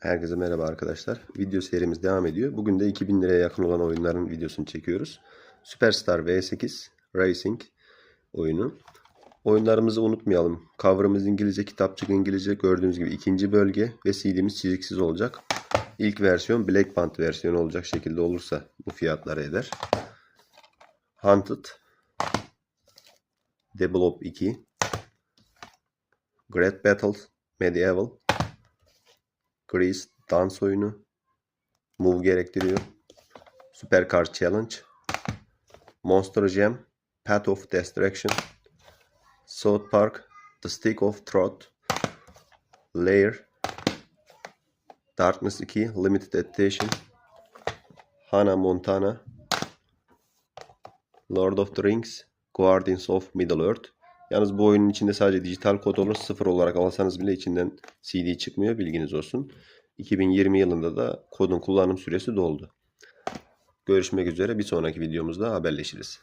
Herkese merhaba arkadaşlar. Video serimiz devam ediyor. Bugün de 2000 liraya yakın olan oyunların videosunu çekiyoruz. Superstar V8 Racing oyunu. Oyunlarımızı unutmayalım. Cover'ımız İngilizce, kitapçık İngilizce. Gördüğünüz gibi ikinci bölge ve CD'miz çiziksiz olacak. İlk versiyon Black Band versiyonu olacak şekilde olursa bu fiyatları eder. Hunted Develop 2 Great Battle Medieval Grease dans oyunu. Move gerektiriyor. Supercar Challenge. Monster Jam. Path of Destruction. South Park. The Stick of Truth. Lair. Darkness 2. Limited Edition. Hannah Montana. Lord of the Rings. Guardians of Middle-earth. Yalnız bu oyunun içinde sadece dijital kod olur. Sıfır olarak alsanız bile içinden CD çıkmıyor. Bilginiz olsun. 2020 yılında da kodun kullanım süresi doldu. Görüşmek üzere. Bir sonraki videomuzda haberleşiriz.